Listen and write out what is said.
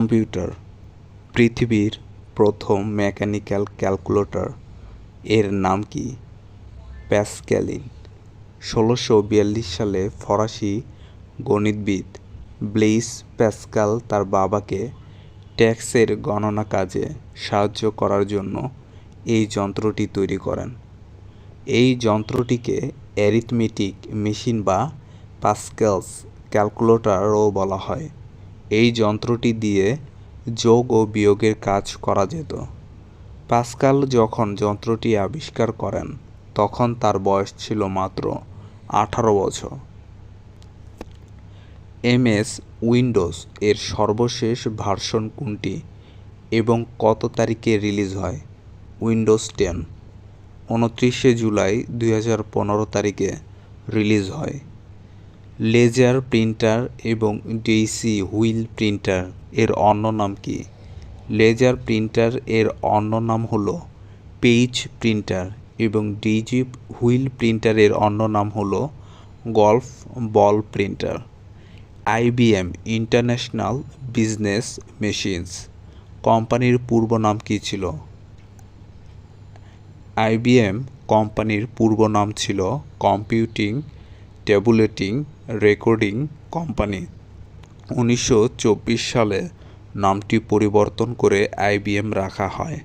Computer, পৃথিবীর প্রথম mechanical calculator. এর নাম কি? প্যাসকেলিন ষোলোশো বিয়াল্লিশ সালে ফরাসি গণিতবিদ ব্লেইস প্যাসকাল তার বাবাকে ট্যাক্সের গণনা কাজে সাহায্য করার জন্য এই যন্ত্রটি তৈরি করেন। এই যন্ত্রটিকে অ্যারিথমেটিক মেশিন বা পাস্কেলস ক্যালকুলেটরও বলা হয়। এই যন্ত্রটি দিয়ে যোগ ও বিয়োগের কাজ করা যেত। পাস্কাল যখন যন্ত্রটি আবিষ্কার করেন, তখন তার বয়স ছিল মাত্র আঠারো বছর। এমএস উইন্ডোজ এর সর্বশেষ ভার্সন কোনটি এবং কত তারিখে রিলিজ হয়? উইন্ডোজ টেন, উনত্রিশে জুলাই দুই হাজার পনেরো তারিখে রিলিজ হয়। লেজার প্রিন্টার এবং ডিসি হুইল প্রিন্টার। এর অন্য নাম কি? লেজার প্রিন্টার এর অন্য নাম হল পেজ প্রিন্টার এবং ডিজি হুইল প্রিন্টারের অন্য নাম হল golf ball printer. IBM, international business machines. কোম্পানির পূর্ব নাম কী ছিল? আইবিএম, কোম্পানির পূর্ব নাম ছিল কম্পিউটিং ট্যাবুলেটিং রেকর্ডিং কোম্পানি। উনিশশো চব্বিশ সালে নামটি পরিবর্তন করে আইবিএম রাখা হয়।